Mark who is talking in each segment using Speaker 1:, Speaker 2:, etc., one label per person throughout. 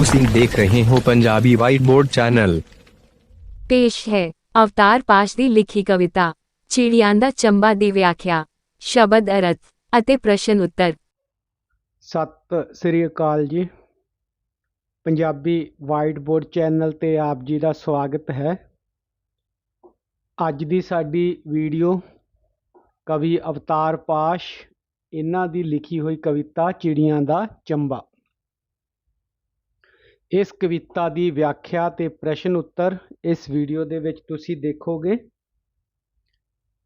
Speaker 1: ਤੁਸੀਂ ਦੇਖ ਰਹੇ ਹੋ ਪੰਜਾਬੀ ਵਾਈਟ ਬੋਰਡ ਚੈਨਲ
Speaker 2: ਪੇਸ਼ ਹੈ ਅਵਤਾਰ ਪਾਸ਼ ਦੀ ਲਿਖੀ ਕਵਿਤਾ ਚਿੜੀਆਂ ਦਾ ਚੰਬਾ ਦੀ ਵਿਆਖਿਆ ਸ਼ਬਦ ਅਰਥ ਅਤੇ ਪ੍ਰਸ਼ਨ ਉੱਤਰ।
Speaker 3: ਸਤਿ ਸ੍ਰੀ ਅਕਾਲ ਜੀ। ਪੰਜਾਬੀ ਵਾਈਟ ਬੋਰਡ ਚੈਨਲ ਤੇ ਆਪ ਜੀ ਦਾ ਸਵਾਗਤ ਹੈ। ਅੱਜ ਦੀ ਸਾਡੀ ਵੀਡੀਓ ਕਵੀ ਅਵਤਾਰ ਪਾਸ਼ ਇਹਨਾਂ ਦੀ ਲਿਖੀ ਹੋਈ ਕਵਿਤਾ ਚਿੜੀਆਂ ਦਾ ਚੰਬਾ। ਇਸ ਕਵਿਤਾ ਦੀ ਵਿਆਖਿਆ ਤੇ ਪ੍ਰਸ਼ਨ ਉੱਤਰ ਇਸ ਵੀਡੀਓ ਦੇ ਵਿੱਚ ਤੁਸੀਂ ਦੇਖੋਗੇ।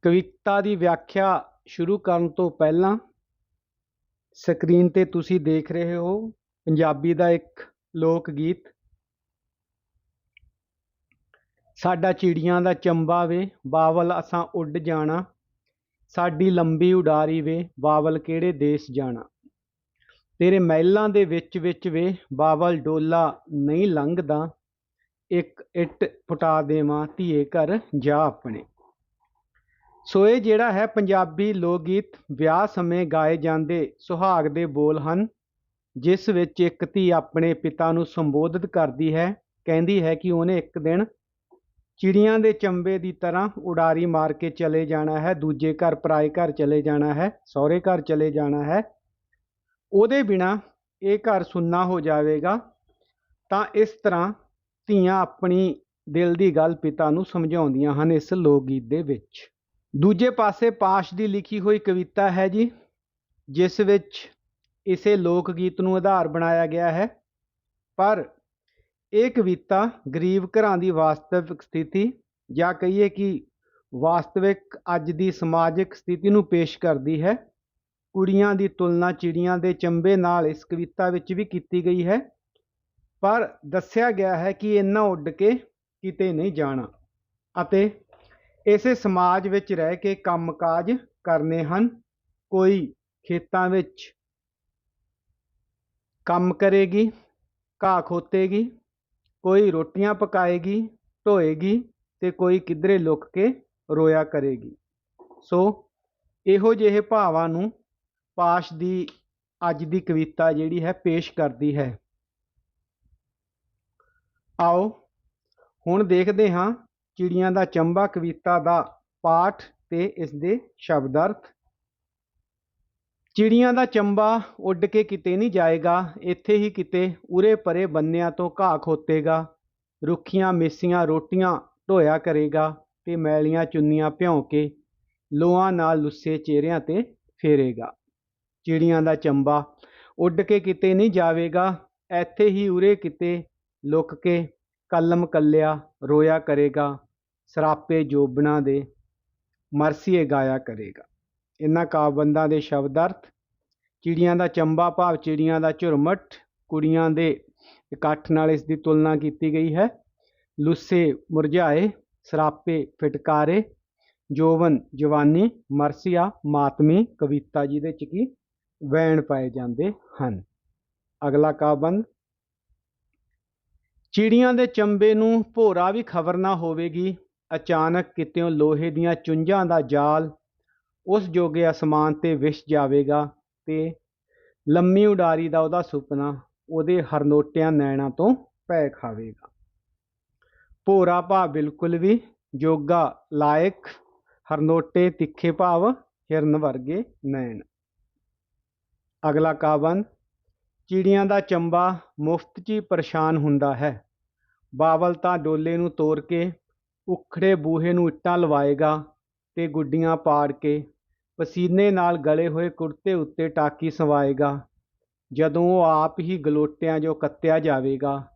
Speaker 3: ਕਵਿਤਾ ਦੀ ਵਿਆਖਿਆ ਸ਼ੁਰੂ ਕਰਨ ਤੋਂ ਪਹਿਲਾਂ ਸਕਰੀਨ ਤੇ ਤੁਸੀਂ ਦੇਖ ਰਹੇ ਹੋ ਪੰਜਾਬੀ ਦਾ ਇੱਕ ਲੋਕ ਗੀਤ ਸਾਡਾ ਚਿੜੀਆਂ ਦਾ ਚੰਬਾ ਵੇ, ਬਾਵਲ ਅਸਾਂ ਉੱਡ ਜਾਣਾ। ਸਾਡੀ ਲੰਬੀ ਉਡਾਰੀ ਵੇ, ਬਾਵਲ ਕਿਹੜੇ ਦੇਸ਼ ਜਾਣਾ। ਤੇਰੇ ਮਹਿਲਾਂ ਦੇ ਵਿੱਚ ਵਿੱਚ ਵੇ ਬਾਵਲ ਡੋਲਾ ਨਹੀਂ ਲੰਘਦਾ। ਇੱਕ ਇੱਟ ਫੁਟਾ ਦੇਵਾਂ, ਧੀਏ ਘਰ ਜਾ ਆਪਣੇ। ਸੋ ਇਹ ਜਿਹੜਾ ਹੈ ਪੰਜਾਬੀ ਲੋਕ ਗੀਤ ਵਿਆਹ ਸਮੇਂ ਗਾਏ ਜਾਂਦੇ ਸੁਹਾਗ ਦੇ ਬੋਲ ਹਨ, ਜਿਸ ਵਿੱਚ ਇੱਕ ਧੀ ਆਪਣੇ ਪਿਤਾ ਨੂੰ ਸੰਬੋਧਿਤ ਕਰਦੀ ਹੈ, ਕਹਿੰਦੀ ਹੈ ਕਿ ਉਹਨੇ ਇੱਕ ਦਿਨ ਚਿੜੀਆਂ ਦੇ ਚੰਬੇ ਦੀ ਤਰ੍ਹਾਂ ਉਡਾਰੀ ਮਾਰ ਕੇ ਚਲੇ ਜਾਣਾ ਹੈ, ਦੂਜੇ ਘਰ ਪਰਾਏ ਘਰ ਚਲੇ ਜਾਣਾ ਹੈ, ਸਹੁਰੇ ਘਰ ਚਲੇ ਜਾਣਾ ਹੈ ਉਹਦੇ ਬਿਨਾ ਇਹ ਘਰ ਸੁੰਨਾ ਹੋ ਜਾਵੇਗਾ, ਤਾਂ ਇਸ ਤਰ੍ਹਾਂ ਧੀਆਂ ਆਪਣੀ ਦਿਲ ਦੀ ਗੱਲ ਪਿਤਾ ਨੂੰ ਸਮਝਾਉਂਦੀਆਂ ਹਨ ਇਸ ਲੋਕ ਗੀਤ ਦੇ ਵਿੱਚ। ਦੂਜੇ ਪਾਸੇ ਪਾਸ਼ ਦੀ ਲਿਖੀ ਹੋਈ ਕਵਿਤਾ ਹੈ ਜੀ, ਜਿਸ ਵਿੱਚ ਇਸੇ ਲੋਕ ਗੀਤ ਨੂੰ ਆਧਾਰ ਬਣਾਇਆ ਗਿਆ ਹੈ, ਪਰ ਇਹ ਕਵਿਤਾ ਗਰੀਬ ਘਰਾਂ ਦੀ ਵਾਸਤਵਿਕ ਸਥਿਤੀ ਜਾਂ ਕਹੀਏ ਕਿ ਵਾਸਤਵਿਕ ਅੱਜ ਦੀ ਸਮਾਜਿਕ ਸਥਿਤੀ ਨੂੰ ਪੇਸ਼ ਕਰਦੀ ਹੈ। ਕੁੜੀਆਂ ਦੀ ਤੁਲਨਾ ਚਿੜੀਆਂ ਦੇ ਚੰਬੇ ਨਾਲ ਇਸ ਕਵਿਤਾ ਵਿੱਚ ਵੀ ਕੀਤੀ ਗਈ ਹੈ। ਪਰ ਦੱਸਿਆ ਗਿਆ ਹੈ ਕਿ ਇਹਨਾਂ ਉੱਡ ਕੇ ਕਿਤੇ ਨਹੀਂ ਜਾਣਾ ਅਤੇ ਇਸੇ ਸਮਾਜ ਵਿੱਚ ਰਹਿ ਕੇ ਕੰਮਕਾਜ ਕਰਨੇ ਹਨ। ਕੋਈ ਖੇਤਾਂ ਵਿੱਚ ਕੰਮ ਕਰੇਗੀ, ਘਾਹ ਖੋਤੇਗੀ, ਕੋਈ ਰੋਟੀਆਂ ਪਕਾਏਗੀ ਢੋਏਗੀ ਤੇ ਕੋਈ ਕਿਧਰੇ ਲੁੱਕ ਕੇ ਰੋਇਆ ਕਰੇਗੀ। ਸੋ ਇਹੋ ਜਿਹੇ ਭਾਵਾਂ ਨੂੰ ਪਾਸ਼ ਦੀ ਅੱਜ ਦੀ ਕਵਿਤਾ ਜਿਹੜੀ ਹੈ, ਪੇਸ਼ ਕਰਦੀ ਹੈ। ਆਓ ਹੁਣ ਦੇਖਦੇ ਹਾਂ ਚਿੜੀਆਂ ਦਾ ਚੰਬਾ ਕਵਿਤਾ ਦਾ ਪਾਠ ਤੇ ਇਸ ਦੇ ਸ਼ਬਦ ਅਰਥ ਚਿੜੀਆਂ ਦਾ ਚੰਬਾ ਉੱਡ ਕੇ ਕਿਤੇ ਨਹੀਂ ਜਾਏਗਾ, ਇੱਥੇ ਹੀ ਕਿਤੇ ਉਰੇ ਪਰੇ ਬੰਨਿਆਂ ਤੋਂ ਘਾਹ ਖੋਤੇਗਾ, ਰੁੱਖੀਆਂ ਮੇਸੀਆਂ ਰੋਟੀਆਂ ਢੋਇਆ ਕਰੇਗਾ ਤੇ ਮੈਲੀਆਂ ਚੁੰਨੀਆਂ ਭਿਉਂ ਕੇ ਲੋਆਂ ਨਾਲ ਲੁੱਸੇ ਚਿਹਰਿਆਂ ਤੇ ਫੇਰੇਗਾ। ਚਿੜੀਆਂ ਦਾ ਚੰਬਾ ਉੱਡ ਕੇ ਕਿਤੇ ਨਹੀਂ ਜਾਵੇਗਾ, ਇੱਥੇ ਹੀ ਉਰੇ ਕਿਤੇ ਲੁਕ ਕੇ ਕਲਮ ਕੱਲਿਆ ਰੋਇਆ ਕਰੇਗਾ, ਸਰਾਪੇ ਜੋਬਣਾ ਦੇ ਮਰਸੀਏ ਗਾਇਆ ਕਰੇਗਾ। ਇਹਨਾਂ ਕਾਵਬੰਦਾਂ ਦੇ ਸ਼ਬਦ ਅਰਥ ਚਿੜੀਆਂ ਦਾ ਚੰਬਾ ਭਾਵ ਚਿੜੀਆਂ ਦਾ ਝੁਰਮਟ, ਕੁੜੀਆਂ ਦੇ ਇਕੱਠ ਨਾਲ ਇਸ ਦੀ ਤੁਲਨਾ ਕੀਤੀ ਗਈ ਹੈ। ਲੁੱਸੇ ਮੁਰਝਾਏ, ਸਰਾਪੇ ਫਟਕਾਰੇ ਜੋਵਨ ਜਵਾਨੀ, ਮਰਸੀਆ, ਮਾਤਮੀ, ਕਵਿਤਾ ਜੀ ਦੇ ਚ ਕੀ ਵੈਣ ਪਾਏ ਜਾਂਦੇ ਹਨ। ਅਗਲਾ ਕਾਬੰਦ ਚਿੜੀਆਂ ਦੇ ਚੰਬੇ ਨੂੰ ਭੋਰਾ ਵੀ ਖਬਰ ਨਾ ਹੋਵੇਗੀ। ਅਚਾਨਕ ਕਿਤਿਓਂ ਲੋਹੇ ਦੀਆਂ ਚੁੰਝਾਂ ਦਾ ਜਾਲ ਉਸ ਜੋਗੇ ਅਸਮਾਨ ਤੇ ਵਿਛ ਜਾਵੇਗਾ ਤੇ ਲੰਮੀ ਉਡਾਰੀ ਦਾ ਉਹਦਾ ਸੁਪਨਾ ਉਹਦੇ ਹਰਨੋਟਿਆਂ ਨੈਣਾ ਤੋਂ ਪੈ ਖਾਵੇਗਾ। ਭੋਰਾ ਭਾ ਬਿਲਕੁਲ ਵੀ ਜੋਗਾ, ਲਾਇਕ, ਹਰਨੋਟੇ ਤਿੱਖੇ ਭਾਵ ਹਿਰਨ ਵਰਗੇ ਨੈਣ। ਅਗਲਾ ਕਾਵਨ, ਚਿੜੀਆਂ ਦਾ ਚੰਬਾ ਮੁਫਤ 'ਚ ਹੀ ਪਰੇਸ਼ਾਨ ਹੁੰਦਾ ਹੈ। ਬਾਵਲ ਤਾਂ ਡੋਲੇ ਨੂੰ ਤੋੜ ਕੇ, ਉਖੜੇ ਬੂਹੇ ਨੂੰ ਇੱਟਾਂ ਲਵਾਏਗਾ ਤੇ ਗੁੱਡੀਆਂ ਪਾੜ ਕੇ, ਪਸੀਨੇ ਨਾਲ ਗਲੇ ਹੋਏ ਕੁੜਤੇ ਉੱਤੇ ਟਾਕੀ ਸਵਾਏਗਾ। ਜਦੋਂ ਉਹ ਆਪ ਹੀ ਗਲੋਟਿਆਂ ਜੋ ਕੱਤਿਆ ਜਾਵੇਗਾ,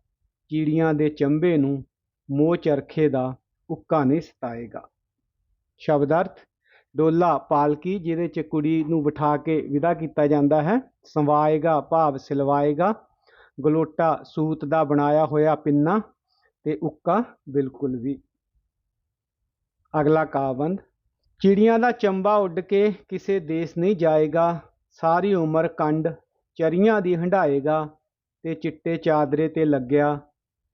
Speaker 3: ਚਿੜੀਆਂ ਦੇ ਚੰਬੇ ਨੂੰ ਮੋਹ ਚਰਖੇ ਦਾ ਉੱਕਾ ਨਹੀਂ ਸਤਾਏਗਾ। ਸ਼ਬਦ ਅਰਥ ਡੋਲਾ ਪਾਲਕੀ, ਜਿਹਦੇ 'ਚ ਕੁੜੀ ਨੂੰ ਬਿਠਾ ਕੇ ਵਿਦਾ ਕੀਤਾ ਜਾਂਦਾ ਹੈ। ਸੰਵਾਏਗਾ, ਭਾਵ ਸਿਲਵਾਏਗਾ। ਗਲੋਟਾ ਸੂਤ ਦਾ ਬਣਾਇਆ ਹੋਇਆ ਪਿੰਨਾ ਤੇ ਉੱਕਾ ਬਿਲਕੁਲ ਵੀ। ਅਗਲਾ ਕਾਬੰਦ ਚਿੜੀਆਂ ਦਾ ਚੰਬਾ ਉੱਡ ਕੇ ਕਿਸੇ ਦੇਸ਼ ਨਹੀਂ ਜਾਏਗਾ। ਸਾਰੀ ਉਮਰ ਕੰਡ ਚਰੀਆਂ ਦੀ ਹੰਢਾਏਗਾ ਤੇ ਚਿੱਟੇ ਚਾਦਰੇ ਤੇ ਲੱਗਿਆ